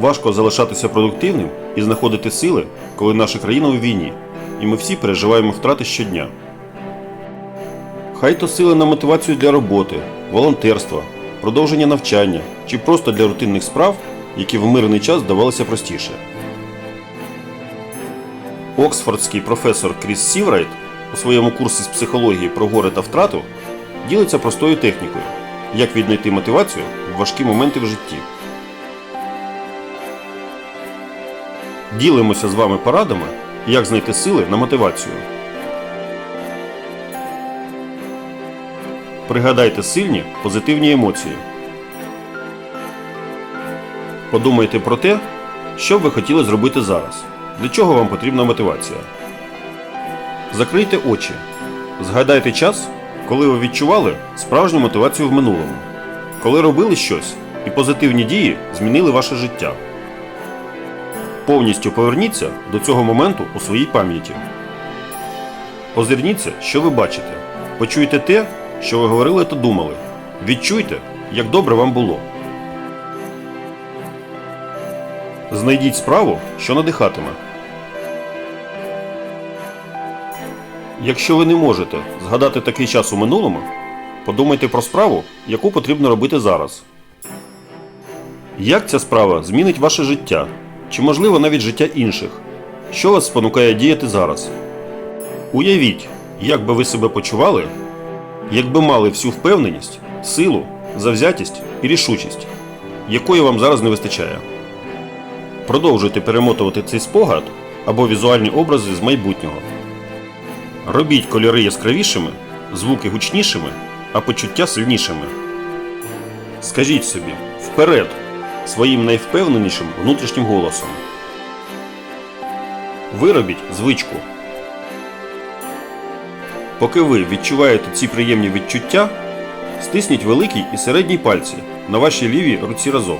Важко залишатися продуктивним і знаходити сили, коли наша країна у війні, і ми всі переживаємо втрати щодня. Хай то сили на мотивацію для роботи, волонтерства, продовження навчання чи просто для рутинних справ, які в мирний час здавалися простіше. Оксфордський професор Кріс Сіврайт у своєму курсі з психології про горе та втрату ділиться простою технікою, як віднайти мотивацію в важкі моменти в житті. Ділимося з вами порадами, як знайти сили на мотивацію. Пригадайте сильні позитивні емоції. Подумайте про те, що б ви хотіли зробити зараз. Для чого вам потрібна мотивація? Закрийте очі. Згадайте час, коли ви відчували справжню мотивацію в минулому, коли робили щось і позитивні дії змінили ваше життя. Повністю поверніться до цього моменту у своїй пам'яті. Озирніться, що ви бачите. Почуйте те, що ви говорили та думали. Відчуйте, як добре вам було. Знайдіть справу, що надихатиме. Якщо ви не можете згадати такий час у минулому, подумайте про справу, яку потрібно робити зараз. Як ця справа змінить ваше життя? Чи можливо навіть життя інших? Що вас спонукає діяти зараз? Уявіть, як би ви себе почували, якби мали всю впевненість, силу, завзятість і рішучість, якої вам зараз не вистачає. Продовжуйте перемотувати цей спогад або візуальні образи з майбутнього. Робіть кольори яскравішими, звуки гучнішими, а почуття сильнішими. Скажіть собі вперед своїм найвпевненішим внутрішнім голосом. Виробіть звичку. Поки ви відчуваєте ці приємні відчуття, стисніть великий і середній пальці на вашій лівій руці разом.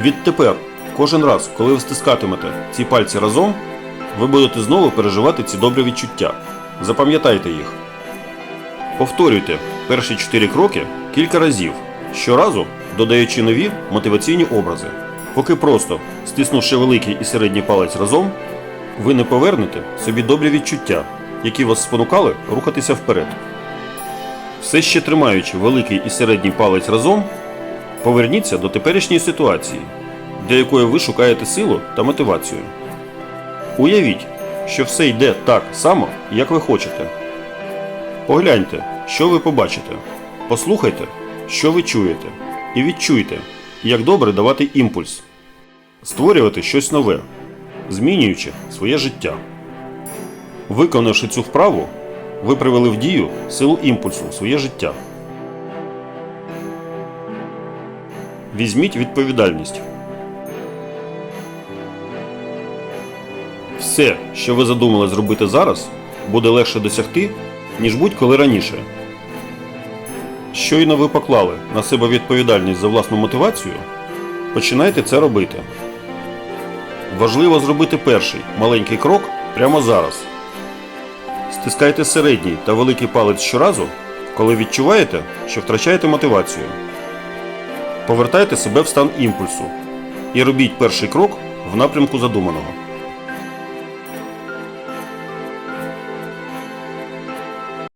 Відтепер, кожен раз, коли ви стискатимете ці пальці разом, ви будете знову переживати ці добрі відчуття. Запам'ятайте їх. Повторюйте перші чотири кроки кілька разів, щоразу додаючи нові мотиваційні образи. Поки просто, стиснувши великий і середній палець разом, ви не повернете собі добрі відчуття, які вас спонукали рухатися вперед. Все ще тримаючи великий і середній палець разом, поверніться до теперішньої ситуації, для якої ви шукаєте силу та мотивацію. Уявіть, що все йде так само, як ви хочете. Погляньте, що ви побачите. Послухайте, що ви чуєте. І відчуйте, як добре давати імпульс, створювати щось нове, змінюючи своє життя. Виконавши цю вправу, ви привели в дію силу імпульсу своє життя. Візьміть відповідальність. Все, що ви задумали зробити зараз, буде легше досягти, ніж будь-коли раніше. Щойно ви поклали на себе відповідальність за власну мотивацію, починайте це робити. Важливо зробити перший маленький крок прямо зараз. Стискайте середній та великий палець щоразу, коли відчуваєте, що втрачаєте мотивацію. Повертайте себе в стан імпульсу і робіть перший крок в напрямку задуманого.